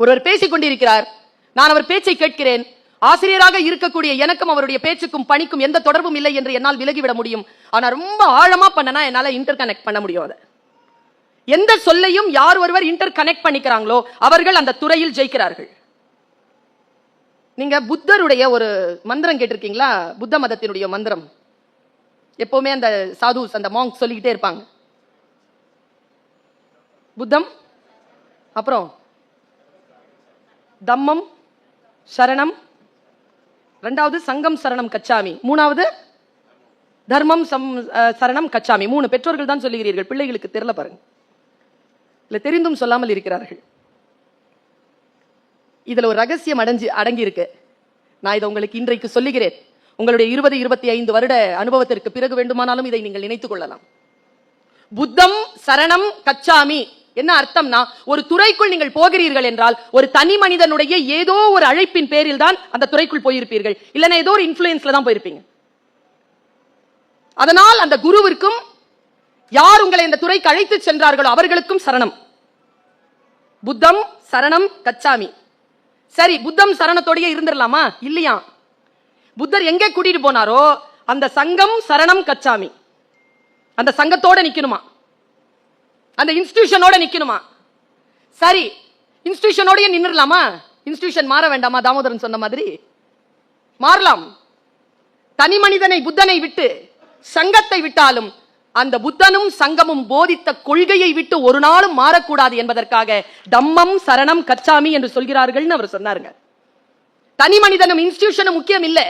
ஒருவர் பேசிக் கொண்டிருக்கிறார் நான் அவர் பேச்சை கேட்கிறேன். ஆசிரியராக இருக்கக்கூடிய எனக்கும் அவருடைய பேச்சுக்கும் பணிக்கும் எந்த தொடர்பும் இல்லை என்று என்னால் விலகிவிட முடியும். ஆனால் ரொம்ப ஆழமா பண்ணனா என்னால் இன்டர் கனெக்ட் பண்ண முடியும் அதை. எந்த சொல்லையும் யார் ஒருவர் இன்டர் கனெக்ட் பண்ணிக்கிறாங்களோ அவர்கள் அந்த துறையில் ஜெயிக்கிறார்கள். நீங்க புத்தருடைய ஒரு மந்திரம் கேட்டிருக்கீங்களா? புத்த மதத்தினுடைய மந்திரம். எப்பவுமே அந்த சாதுஸ் அந்த மாங்க் சொல்லிக்கிட்டே இருப்பாங்க. புத்தம் அப்புறம் தம்மம் சரணம். ரெண்டாவது சங்கம் சரணம் கச்சாமி. மூணாவது தர்மம் சம் சரணம் கச்சாமி. மூணு பெற்றோர்கள் தான் சொல்லுகிறீர்கள். பிள்ளைகளுக்கு தெரியல பாருங்க. இல்லை தெரிந்தும் சொல்லாமல் இருக்கிறார்கள். இதில் ஒரு ரகசியம் அடைஞ்சு அடங்கியிருக்கு. நான் இதை உங்களுக்கு இன்றைக்கு சொல்லுகிறேன். உங்களுடைய இருபது இருபத்தி ஐந்து வருட அனுபவத்திற்கு பிறகு வேண்டுமானாலும் இதை நீங்கள் நினைத்துக் கொள்ளலாம். புத்தம் சரணம் கச்சாமி. என்ன அர்த்தம்னா ஒரு துறைக்குள் நீங்கள் போகிறீர்கள் என்றால் ஒரு தனி மனிதனுடைய ஏதோ ஒரு அழைப்பின் பேரில் தான் அந்த துறைக்குள் போயிருப்பீர்கள். இல்லைன்னா ஏதோ ஒரு இன்ஃபுளுன்ஸ்ல தான் போயிருப்பீங்க. அதனால் அந்த குருவிற்கும் யார் உங்களை இந்த துறைக்கு அழைத்து சென்றார்களோ அவர்களுக்கும் சரணம். புத்தம் சரணம் கச்சாமி. சரி புத்தம் சரணத்தோடயே இருந்துடலாமா இல்லையா? புத்தர் எங்கே கூட்டிட்டு போனாரோ அந்த சங்கம் சரணம் கச்சாமி. அந்த சங்கத்தோட நிக்கணுமா? அந்த இன்ஸ்டியூஷனோட நிக்கணுமா? சரி இன்ஸ்டிடியூஷனோடயே நின்னுடலாமா? இன்ஸ்டியூஷன் மாற வேண்டாமா? தாமோதரன் சொன்ன மாதிரி. மாறலாம். தனி மனிதனை புத்தனை விட்டு சங்கத்தை விட்டாலும் அந்த புத்தனும் சங்கமும் போதித்த கொள்கையை விட்டு ஒரு நாளும் மாறக்கூடாது என்பதற்காக தம்மம் சரணம் கச்சாமி என்று சொல்கிறார்கள்னு அவர் சொன்னாருங்க. தனி மனிதனும் இன்ஸ்டியூஷனும் முக்கியம் இல்லை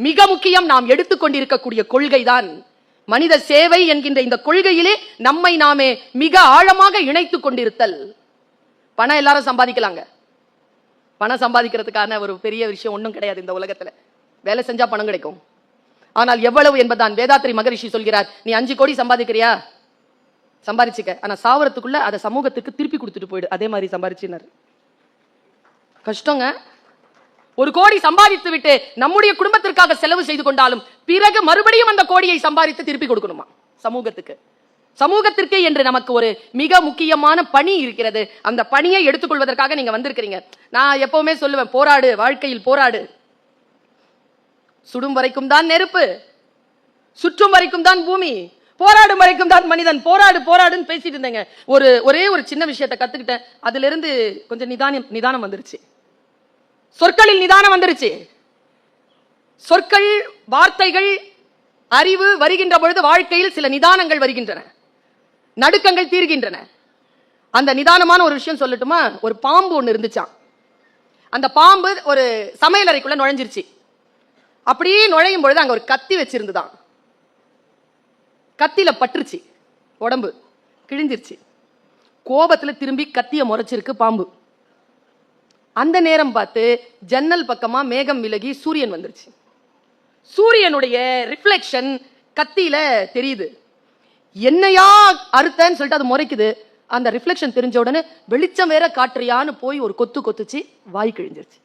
மிக முக்கியம் நாம் எடுத்துக்கொண்டிருக்கக்கூடிய கொள்கை தான் மனித சேவை என்கின்ற இந்த கொள்கையிலே நம்மை நாமே மிக ஆழமாக இணைத்து கொண்டிருத்தல். பணம் எல்லாரும் சம்பாதிக்கலாங்க. பணம் சம்பாதிக்கிறதுக்கான ஒரு பெரிய விஷயம் ஒன்றும் கிடையாது இந்த உலகத்தில். வேலை செஞ்சா பணம் கிடைக்கும். ஆனால் எவ்வளவு என்பதான் வேதாத்ரி மகரிஷி சொல்கிறார். நீ அஞ்சு கோடி சம்பாதிக்கிறியா? சம்பாதிச்சுக்க. ஆனா சாவரத்துக்குள்ள அதை சமூகத்துக்கு திருப்பி கொடுத்துட்டு போயிடு. அதே மாதிரி சம்பாதிச்சினார். கஷ்டங்க. ஒரு கோடி சம்பாதித்து விட்டு நம்முடைய குடும்பத்திற்காக செலவு செய்து கொண்டாலும் பிறகு மறுபடியும் அந்த கோடியை சம்பாதித்து திருப்பி கொடுக்கணுமா? சமூகத்துக்கு. சமூகத்திற்கு என்று நமக்கு ஒரு மிக முக்கியமான பணி இருக்கிறது. அந்த பணியை எடுத்துக்கொள்வதற்காக நீங்க வந்திருக்கிறீங்க. நான் எப்பவுமே சொல்லுவேன் போராடு வாழ்க்கையில் போராடு. சுடும் வரைக்கும் தான் நெருப்பு சுற்றும் வரைக்கும் தான் பூமி போராடும் வரைக்கும் தான் மனிதன். போராடு போராடுன்னு பேசிட்டு இருந்தேங்க. ஒரு ஒரே ஒரு சின்ன விஷயத்தை கத்துக்கிட்டேன். அதுல இருந்து கொஞ்சம் நிதானம் நிதானம் வந்துருச்சு. சொற்களில் நிதானம் வந்துருச்சு. சொற்கள் வார்த்தைகள் அறிவு வருகின்ற பொழுது வாழ்க்கையில் சில நிதானங்கள் வருகின்றன. நடுக்கங்கள் தீர்கின்றன. அந்த நிதானமான ஒரு விஷயம் சொல்லட்டுமா? ஒரு பாம்பு ஒன்று இருந்துச்சாம். அந்த பாம்பு ஒரு சமையலறைக்குள்ள நுழைஞ்சிருச்சு. அப்படியே நுழையும் பொழுது அங்கே ஒரு கத்தி வச்சிருந்துதான். கத்தியில பட்டுருச்சு. உடம்பு கிழிஞ்சிருச்சு. கோபத்தில் திரும்பி கத்தியை முறைச்சிருக்கு பாம்பு. அந்த நேரம் பார்த்து ஜன்னல் பக்கமாக மேகம் விலகி சூரியன் வந்துருச்சு. சூரியனுடைய ரிஃப்ளெக்ஷன் கத்தியில தெரியுது. என்னையா அறுத்தேன்னு சொல்லிட்டு அது முறைக்குது. அந்த ரிஃப்ளெக்ஷன் தெரிஞ்ச உடனே வெளிச்சம் வேற காட்டுறியான்னு போய் ஒரு கொத்து கொத்துச்சு வாய் கிழிஞ்சிருச்சு.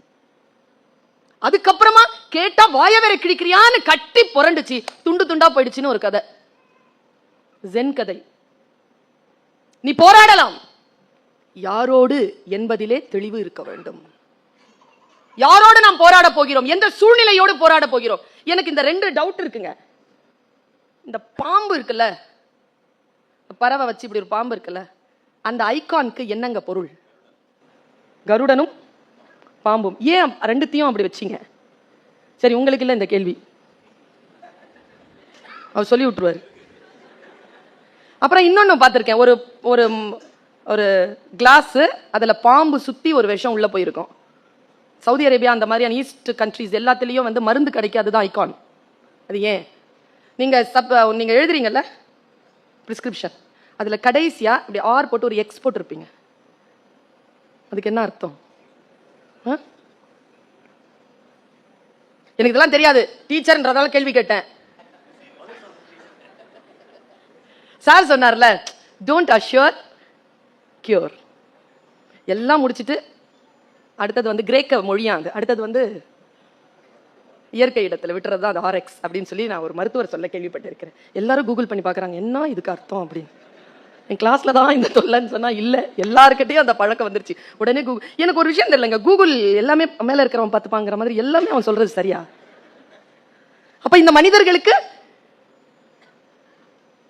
அதுக்கப்புறமா கேட்டா வாய வேற கிழிக்கிறியான்னு கட்டி புரண்டுச்சு. துண்டு துண்டா போயிடுச்சுன்னு ஒரு கதை. ஜென் கதை. நீ போராடலாம். யாரோடு என்பதிலே தெளிவு இருக்க வேண்டும். யாரோடு நாம் போராட போகிறோம்? எந்த சூழ்நிலையோடு போராட போகிறோம்? எனக்கு இந்த ரெண்டு டவுட் இருக்குங்க. இந்த பாம்பு இருக்குல்ல? பறவை வச்சு இப்படி ஒரு பாம்பு இருக்குல்ல? அந்த ஐகானுக்கு என்னங்க பொருள்? கருடனும் பாம்பும். ஏன் ரெண்டுத்தையும் அப்படி வச்சீங்க? சரி உங்களுக்கு இல்லை இந்த கேள்வி. அவர் சொல்லி விட்டுருவார். அப்புறம் இன்னொன்று பார்த்துருக்கேன். ஒரு ஒரு ஒரு கிளாஸு அதில் பாம்பு சுற்றி ஒரு விஷம் உள்ளே போயிருக்கும். சவுதி அரேபியா அந்த மாதிரியான ஈஸ்ட் கண்ட்ரீஸ் எல்லாத்துலேயும் வந்து மருந்து கிடைக்காது தான் ஐகான். அது ஏன்? நீங்கள் சப் நீங்கள் எழுதுறீங்கல்ல? ப்ரிஸ்கிரிப்ஷன் அதில் கடைசியாக இப்படி ஆர் போட்டு ஒரு எக்ஸ் போட்டிருப்பீங்க. அதுக்கு என்ன அர்த்தம்? ஆ? எனக்கு இதெல்லாம் தெரியாது. டீச்சர்ன்றதால கேள்வி கேட்டேன். சார் சொன்னார்ல டோன்ட் அஷ்யூர் கியூர் எல்லாம் முடிச்சிட்டு அடுத்தது வந்து கிரேக்க மொழியாங்க அடுத்தது வந்து இயற்கை இடத்துல விட்டுறது தான் அது ஆர்எக்ஸ் அப்படின்னு சொல்லி நான் ஒரு மருத்துவர் சொல்ல கேள்விப்பட்டிருக்கிறேன். எல்லாரும் கூகுள் பண்ணி பார்க்குறாங்க என்ன இதுக்கு அர்த்தம்? அப்படின்னு. என் கிளாஸில் தான் இந்த தொல்லைன்னு சொன்னால் இல்லை எல்லாருக்கிட்டையும் அந்த பழக்கம் வந்துருச்சு. உடனே கூகுள் எனக்கு ஒரு விஷயம் தெரியலங்க கூகுள் எல்லாமே மேலே இருக்கிறவன் பார்த்துப்பாங்கிற மாதிரி எல்லாமே அவன் சொல்கிறது சரியா? அப்போ இந்த மனிதர்களுக்கு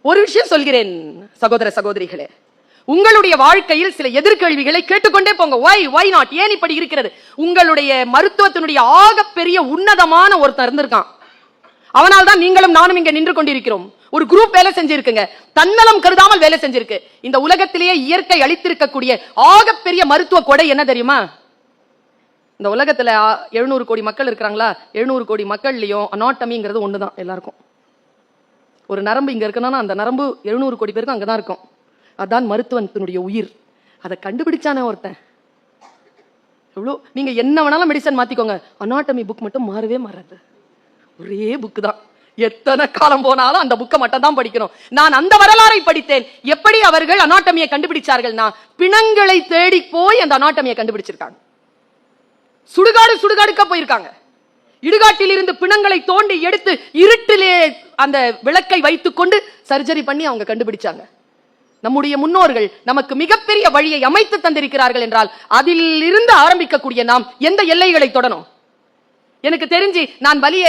ஒரு விஷயம் சொல்கிறேன் சகோதர சகோதரிகளே. உங்களுடைய வாழ்க்கையில் சில எதிர்கேள்விகளை கேட்டுக்கொண்டே போங்க. ஒய் ஒய் நாட் ஏன் இப்படி இருக்கிறது? உங்களுடைய மருத்துவத்தினுடைய ஆகப்பெரிய உன்னதமான ஒருத்தன் இருந்திருக்கான். அவனால் தான் நீங்களும் நானும் இங்க நின்று கொண்டிருக்கிறோம். ஒரு குரூப் வேலை செஞ்சிருக்குங்க. தன்னலம் கருதாமல் வேலை செஞ்சிருக்கு. இந்த உலகத்திலேயே இயற்கை அளித்திருக்கக்கூடிய ஆகப்பெரிய மருத்துவ கொடை என்ன தெரியுமா? இந்த உலகத்துல எழுநூறு கோடி மக்கள் இருக்கிறாங்களா? எழுநூறு கோடி மக்கள்லயும் அனாட்டமிங்கிறது ஒண்ணுதான் எல்லாருக்கும். ஒரு நரம்பு இங்க இருக்கணும்னா அந்த நரம்பு எழுநூறு கோடி பேருக்கும் அங்கதான் இருக்கும். அதான் மருத்துவத்தினுடைய உயிர். அதை கண்டுபிடிச்சானே ஒருத்தன். எவ்வளோ? நீங்கள் என்ன வேணாலும் மெடிசன் மாற்றிக்கோங்க அனாட்டமி புக் மட்டும் மாறவே மாறாது. ஒரே புக்கு தான். எத்தனை காலம் போனாலும் அந்த புக்கை மட்டும் தான் படிக்கணும். நான் அந்த வரலாறை படித்தேன். எப்படி அவர்கள் அனாட்டமியை கண்டுபிடிச்சார்கள்னா பிணங்களை தேடி போய் அந்த அனாட்டமியை கண்டுபிடிச்சிருக்காங்க. சுடுகாடு சுடுகாடுக்க போயிருக்காங்க. இடுகாட்டில் இருந்து பிணங்களை தோண்டி எடுத்து இருட்டிலே அந்த விளக்கை வைத்துக்கொண்டு சர்ஜரி பண்ணி அவங்க கண்டுபிடிச்சாங்க. நம்முடைய முன்னோர்கள் நமக்கு மிகப்பெரிய வழியை அமைத்து தந்திருக்கிறார்கள் என்றால் அதில் இருந்து ஆரம்பிக்கக்கூடிய நாம் எந்த எல்லைகளை தொடணும்? எனக்கு தெரிஞ்சு நான் வலிய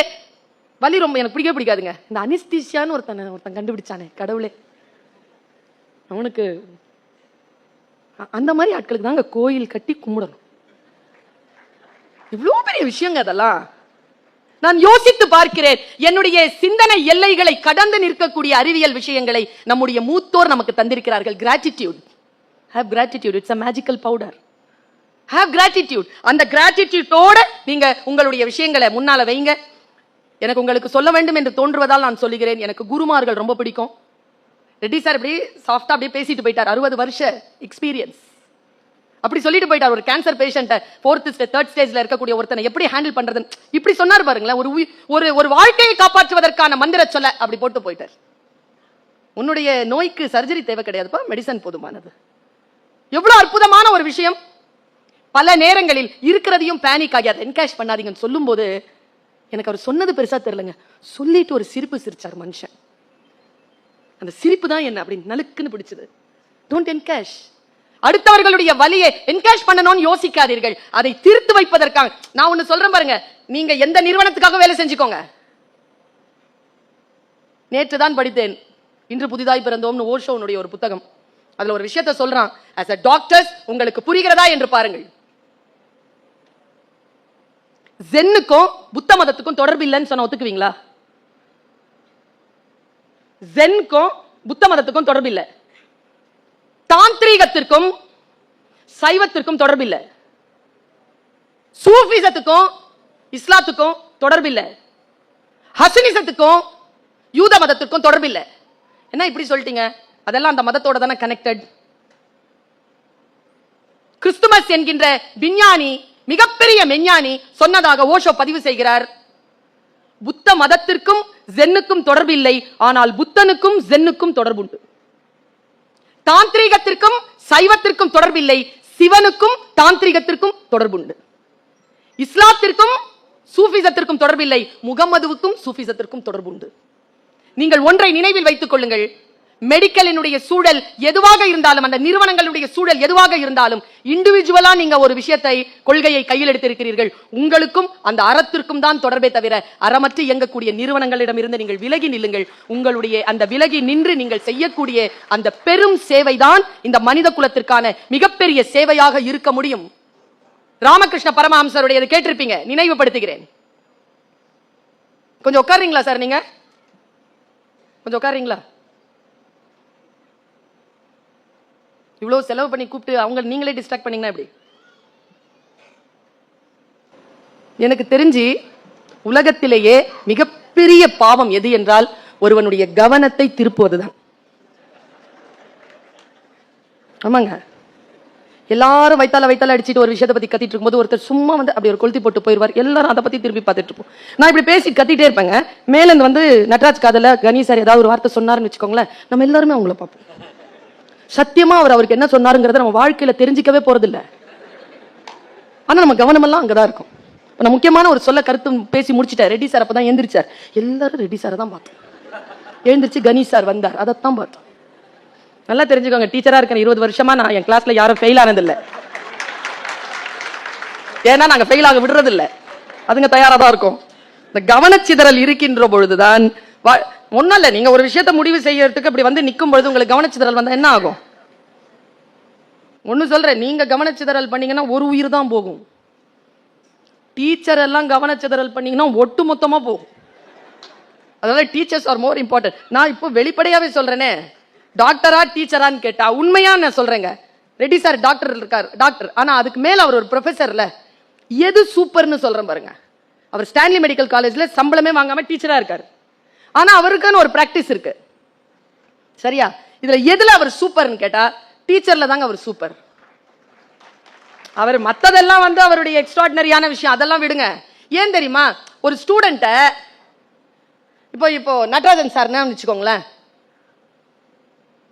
வலி ரொம்ப எனக்கு பிடிக்கவே பிடிக்காதுங்க. இந்த அனிஸ்தீஷியான்னு ஒருத்தன் ஒருத்தன் கண்டுபிடிச்சானே கடவுளே. அவனுக்கு அந்த மாதிரி ஆட்களுக்கு தாங்க கோயில் கட்டி கும்பிடணும். இவ்வளோ பெரிய விஷயங்க அதெல்லாம். நான் யோசித்து பார்க்கிறேன். என்னுடைய சிந்தனை எல்லைகளை கடந்து நிற்கக்கூடிய அறிவியல் விஷயங்களை நம்முடைய மூத்தோர் நமக்கு தந்திருக்கிறார்கள். Gratitude have gratitude it's a magical powder have gratitude அந்த கிராட்டிடியூட்டோட நீங்க உங்களுடைய விஷயங்களை முன்னால வைங்க. எனக்கு உங்களுக்கு சொல்ல வேண்டும் என்று தோன்றுவதால் நான் சொல்லுகிறேன். எனக்கு குருமார்கள் ரொம்ப பிடிக்கும். ரெட்டி சார் இப்படி சாஃப்டா அப்படியே பேசிட்டு போயிட்டார். அறுபது வருஷ எக்ஸ்பீரியன்ஸ் அப்படி சொல்லிட்டு போயிட்டார் ஒரு கேன்சர் பேஷண்ட்டை ஃபோர்த் ஸ்டேஜ் தேர்ட் ஸ்டேஜ்ல இருக்கக்கூடிய ஒருத்தனை எப்படி ஹேண்டில் பண்றது இப்படி சொன்னார் பாருங்களேன் ஒரு ஒரு ஒரு வாழ்க்கையை காப்பாற்றுவதற்கான மந்திர சொல்ல அப்படி போட்டு போயிட்டார். உன்னுடைய நோய்க்கு சர்ஜரி தேவை கிடையாதுப்பா மெடிசன் போதுமானது. எவ்வளவு அற்புதமான ஒரு விஷயம். பல நேரங்களில் இருக்கிறதையும் பேனிக் ஆகி அதை என்கேஷ் பண்ணாதீங்கன்னு சொல்லும்போது எனக்கு அவர் சொன்னது பெருசா தெரியலங்க. சொல்லிட்டு ஒரு சிரிப்பு சிரிச்சார் மனுஷன். அந்த சிரிப்பு தான் என்ன அப்படி நலுக்குன்னு பிடிச்சது. டோன்ட் என்கேஷ் அடுத்தவர்களுடைய வலியை என்கேஷ் பண்ணணும்னு யோசிக்காதீர்கள். அதை தீர்த்து வைப்பதற்காக. நான் ஒன்னு சொல்றேன் பாருங்க. நீங்க எந்த நிறுவனத்துக்காக வேலை செஞ்சுக்கோங்க. நேற்று தான் படித்தேன். இன்று புதிதாய் பிறந்தோம்னு ஓஷோனுடைய ஒரு புத்தகம். அதுல ஒரு விஷயத்தை சொல்றான். அஸ் அ டாக்டர்ஸ் உங்களுக்கு புரிகிறதா என்று பாருங்கள். ஜென்னுக்கும் புத்த மதத்துக்கும் தொடர்பு இல்லைன்னு சொன்ன ஒத்துக்குவீங்களா? ஜென்க்கும் புத்த மதத்துக்கும் தொடர்பு இல்லை. தாந்திரீகத்திற்கும் சைவத்திற்கும் தொடர்பு இல்லை சூஃபிசத்துக்கும் இஸ்லாத்துக்கும் தொடர்பு இல்லை யூத மதத்திற்கும் தொடர்பு இல்லை என்ன இப்படி சொல்லிட்டீங்க? அதெல்லாம் அந்த மதத்தோட தானே கனெக்டட் கிறிஸ்துமஸ் என்கின்ற விஞ்ஞானி மிகப்பெரிய மெஞ்ஞானி சொன்னதாக ஓஷோ பதிவு செய்கிறார். புத்த மதத்திற்கும் ஜென்னுக்கும் தொடர்பு இல்லை ஆனால் புத்தனுக்கும் ஜென்னுக்கும் தொடர்புண்டு. தாந்திரிகத்திற்கும் சைவத்திற்கும் தொடர்பில்லை. சிவனுக்கும் தாந்திரிகத்திற்கும் தொடர்புண்டு. இஸ்லாத்திற்கும் சூஃபிசத்திற்கும் தொடர்பில்லை. முகமதுவுக்கும் சூஃபிசத்திற்கும் தொடர்புண்டு. நீங்கள் ஒன்றை நினைவில் வைத்துக் கொள்ளுங்கள். மெடிக்கலினுடைய சூழல் எதுவாக இருந்தாலும் அந்த நிறுவனங்களுடைய சூழல் எதுவாக இருந்தாலும் இண்டிவிஜுவலா நீங்க ஒரு விஷயத்தை கொள்கையை கையில் எடுத்திருக்கிறீர்கள். உங்களுக்கும் அந்த அறத்திற்கும் தான் தொடர்பே தவிர அறமற்று இயங்கக்கூடிய நிறுவனங்களிடம் இருந்து நீங்கள் விலகி நில்லுங்கள். உங்களுடைய அந்த விலகி நின்று நீங்கள் செய்யக்கூடிய அந்த பெரும் சேவை தான் இந்த மனித குலத்திற்கான மிகப்பெரிய சேவையாக இருக்க முடியும். ராமகிருஷ்ண பரமஹம்சருடைய கேட்டிருப்பீங்க. நினைவுபடுத்துகிறேன். கொஞ்சம் உட்காருங்களா சார் நீங்க? கொஞ்சம் உட்காருங்களா இவ்வளோ செலவு பண்ணி கூப்பிட்டு அவங்க நீங்களே டிஸ்ட்ராக்ட் பண்ணீங்கன்னா எப்படி? எனக்கு தெரிஞ்சு உலகத்திலேயே மிகப்பெரிய பாவம் எது என்றால் ஒருவனுடைய கவனத்தை திருப்புவதுதான். ஆமாங்க. எல்லாரும் வைத்தால வைத்தால அடிச்சுட்டு ஒரு விஷயத்தை பத்தி கத்திட்டு இருக்கும்போது ஒருத்தர் சும்மா வந்து அப்படி ஒரு கொளுத்தி போட்டு போயிருவார் எல்லாரும் அதை பத்தி திருப்பி பார்த்துட்டு இருப்போம். நான் இப்படி பேசி கத்திட்டே இருப்பேங்க. மேல வந்து நட்ராஜ் காதல கணேசர் ஏதாவது ஒரு வார்த்தை சொன்னாருன்னு வச்சுக்கோங்களேன். நம்ம எல்லாருமே அவங்கள பார்ப்போம். சத்தியமா அவர் அவருக்கு என்ன சொன்னாருங்கிறத நம்ம வாழ்க்கையில தெரிஞ்சிக்கவே போறதில்ல. ஆனா நம்ம கவனமெல்லாம் அங்கதான் இருக்கும். இப்ப நான் முக்கியமான ஒரு சொல்ல கருத்து பேசி முடிச்சிட்டார் ரெட்டி சார் அப்பதான் எந்திரிச்சார். எல்லாரும் ரெட்டி சாரை தான் பார்த்தோம். எழுந்திரிச்சு கணேஷ் சார் வந்தார். அதைத்தான் பார்த்தோம். நல்லா தெரிஞ்சுக்கோங்க டீச்சரா இருக்கிற இருபது வருஷமா நான் என் கிளாஸ்ல யாரும் ஃபெயில் ஆனதில்லை. ஏன்னா நாங்க ஃபெயில் ஆக விடுறதில்லை. அதுங்க தயாரா தான் இருக்கும். இந்த கவனச்சிதறல் இருக்கின்ற பொழுதுதான் ஒன்றும் இல்லை நீங்கள் ஒரு விஷயத்தை முடிவு செய்யறதுக்கு இப்படி வந்து நிற்கும் பொழுது உங்களுக்கு கவனச்சிதறல் வந்தால் என்ன ஆகும்? ஒன்று சொல்கிறேன் நீங்கள் கவனச்சிதறல் பண்ணீங்கன்னா ஒரு உயிர் தான் போகும். டீச்சர் எல்லாம் கவனச்சிதறல் பண்ணீங்கன்னா ஒட்டு மொத்தமாக போகும். அதாவது டீச்சர்ஸ் ஆர் மோர் இம்பார்ட்டன்ட் நான் இப்போ வெளிப்படையாகவே சொல்கிறேனே டாக்டரா டீச்சரான்னு கேட்டா உண்மையா நான் சொல்கிறேங்க ரெட்டி சார் டாக்டர் இருக்கார் டாக்டர் ஆனால் அதுக்கு மேலே அவர் ஒரு ப்ரொஃபஸர்ல எது சூப்பர்னு சொல்கிறேன் பாருங்க. அவர் ஸ்டான்லி மெடிக்கல் காலேஜில் சம்பளமே வாங்காமல் டீச்சராக இருக்கார். ஆனா அவருக்குன்னு ஒரு ப்ராக்டிஸ் இருக்கு. சரியா? இதுல எதுல அவர் சூப்பர்னு கேட்டா டீச்சர்ல தாங்க அவர் சூப்பர் அவர் மத்ததெல்லாம் வந்து அவருடைய எக்ஸ்ட்ராடினரியான விஷயம் அதெல்லாம் விடுங்க. ஏன் தெரியுமா? ஒரு ஸ்டூடெண்ட்டை இப்போ இப்போ நடராஜன் சார்னா வச்சுக்கோங்களேன்.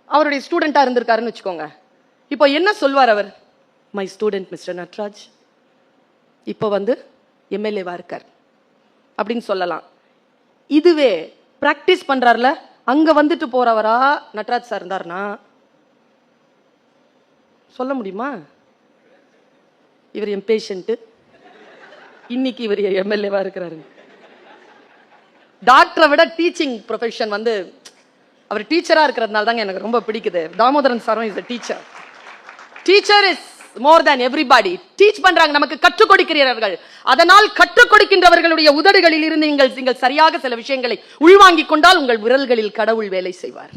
அவருடைய ஸ்டூடெண்ட்டாக இருந்திருக்காருன்னு வச்சுக்கோங்க. இப்போ என்ன சொல்வார் அவர்? மை ஸ்டூடெண்ட் மிஸ்டர் நட்ராஜ் இப்போ வந்து எம்எல்ஏவா இருக்கார். அப்படின்னு சொல்லலாம். இதுவே ப்ராக்டிஸ் பண்றாருல. அங்க வந்துட்டு போறவரா? நட்ராஜ் சார் இருந்தார்னா? சொல்ல முடியுமா? இவர் என் பேஷண்ட்டு இன்னைக்கு இவர் எம்எல்ஏவா இருக்கிறாரு. டாக்டரை விட டீச்சிங் ப்ரொஃபஷன் வந்து அவர் டீச்சராக இருக்கிறதுனால தாங்க எனக்கு ரொம்ப பிடிக்குது. தாமோதரன் சாரும் is teacher teacher is more than everybody teach பண்றாங்க நமக்கு கற்றுக் கொடுக்கிறீர்கள். அதனால் கற்றுக் கொடுக்கின்றவர்களுடைய உதடுகளில் இருந்து நீங்கள் நீங்கள் சரியாக சில விஷயங்களை உள்வாங்கிக் கொண்டால் உங்கள் விரல்களில் கடவுள் வேலை செய்வார்.